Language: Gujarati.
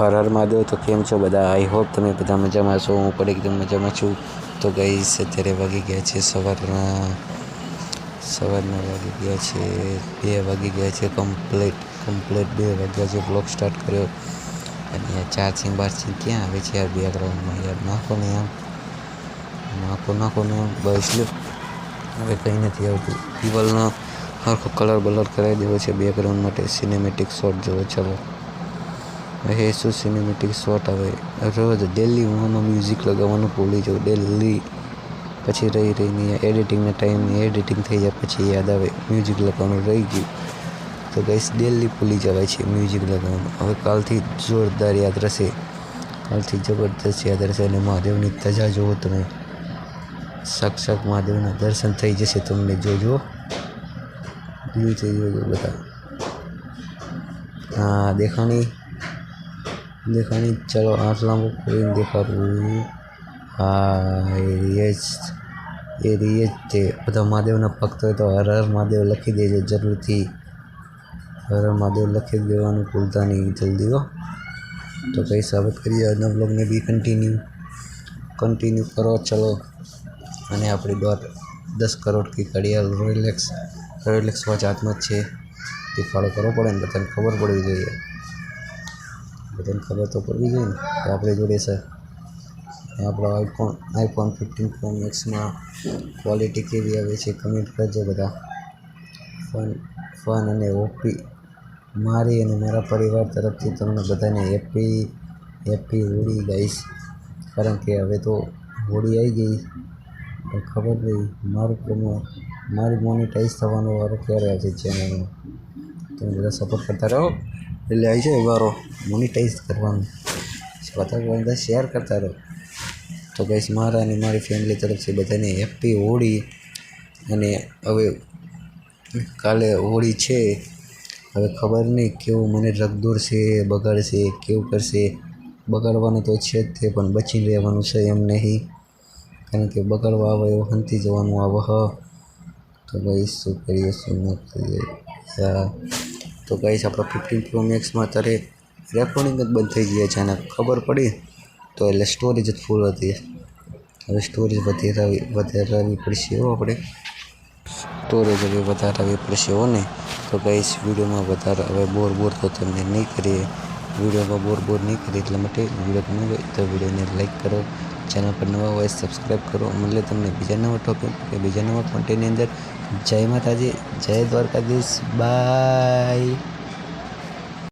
હર હર મહાદેવ તો કેમ છો બધા? આઈ હોપ તમે બધા મજામાં છો હું પણ એકદમ મજામાં છું. તો ગઈસ અત્યારે વાગી ગયા છે સવારના. સવારના વાગી ગયા છે. બે વાગી ગયા છે કમ્પ્લીટ કમ્પ્લીટ બે વાગ્યા છે. બ્લોગ સ્ટાર્ટ કર્યો. અને યાર ચાર્જિંગ બાર્જિંગ ક્યાં આવે છે યાર બેકગ્રાઉન્ડમાં યાર નાખો ને આમ. નાખો નાખો ને આમ. બસ લ્યો. હવે કંઈ નથી આવતું. દિવાલનો સરખો કલર બલર કરાવી દેવો છે બેકગ્રાઉન્ડ માટે. સિનેમેટિક શોટ જેવો. ચલો. શું સિનેમેટિક શોટ આવે. રોજ ડેલી હું મ્યુઝિક લગાવવાનું ભૂલી જાઉં. ડેલી પછી રહી રહીને એડિટિંગના ટાઈમે એડિટિંગ થઈ જાય પછી યાદ આવે. મ્યુઝિક લગાવવાનું રહી ગયું. તો ગઈસ ડેલી ભૂલી જવાય છે મ્યુઝિક લગાવવાનું. હવે કાલથી જોરદાર યાદ રહેશે. કાલથી જબરદસ્ત યાદ રહેશે અને મહાદેવની ધજા જુઓ તમે. સાક્ષાત મહાદેવના દર્શન થઈ જશે તમને જોજો. દિલથી જોજો બધા. હા, દેખાણી. દેખાણી ચલો આઠ લાંબુ કરીને દેખાડવું હા, એ રિયજ એ રિયજ તે. બધા મહાદેવના ભક્ત હોય તો હર હર મહાદેવ લખી દેજો જરૂરથી. હર હર મહાદેવ લખી દેવાનું ભૂલતા નહીં જલ્દી હો. તો કઈ સાબિત કરીએ આજના બ્લોગને બી કન્ટિન્યુ કન્ટિન્યુ કરો, ચલો. અને આપણી દોઢ દસ કરોડ કી ઘડિયાળ રોયલેક્સ રોયલેક્સ વોચ હાથમાં જ છે. તે ફોલો કરવો પડે ને બધાને ખબર પડવી જોઈએ. બધાને ખબર તો પડવી જોઈએ ને કે આપણી જોડે છે. આપણો આઈફોન આઈફોન ફિફ્ટીન પ્રો મેક્સમાં ક્વોલિટી કેવી આવે છે કમેન્ટ કરજો બધા. ફન ફન અને ઓપી મારી અને મારા પરિવાર તરફથી તમને બધાને હેપી હેપી હોળી ગાઈશ કારણ કે હવે તો હોળી આવી ગઈ, પણ ખબર નહીં મારું પ્રમો મારી મોનિટાઈઝ થવાનો વારો ક્યારે આવશે ચેનલનો તમે બધા સપોર્ટ કરતા રહો. એટલે આવી જાય વારો મોનિટાઈઝ કરવાનું. બધા શેર કરતા રહો. તો ગઈશ મારા અને મારી ફેમિલી તરફથી બધાને હેપી હોળી. અને હવે કાલે હોળી છે. હવે ખબર નહીં કેવું મને રગદોડશે બગાડશે કેવું કરશે. બગાડવાનું તો છે જ તે, પણ બચી રહેવાનું છે એમ નહીં. કારણ કે બગાડવા આવે એવું હંતી જવાનું. આવે હ તો ભાઈ શું કરીએ, શું ન કરીએ? તો ગાઈસ, આપણો ફિફ્ટીન પ્રો મેક્સમાં અત્યારે રેકોર્ડિંગ જ બંધ થઈ ગયા છે અને ખબર પડી તો એટલે સ્ટોરેજ જ ફૂલ હતી. હવે સ્ટોરેજ વધારાવી વધારાવી પડશે હો આપણે. સ્ટોરેજ હવે વધારાવી પડશે હો ને. તો ગાઈસ, વિડીયોમાં વધારે, હવે બોર બોર તો તમને નહીં કરીએ. વિડીયોમાં બોર બોર નહીં કરીએ, એટલા માટે વીડિયો ગમે તો વિડીયોને લાઈક કરો. ચેનલ પર નવા હોય સબસ્ક્રાઈબ કરો. મળે તમને બીજા નવા ટોપિક કે બીજા નવા કોન્ટેન્ટની અંદર. જય માતાજી, જય દ્વારકાધીશ. બાય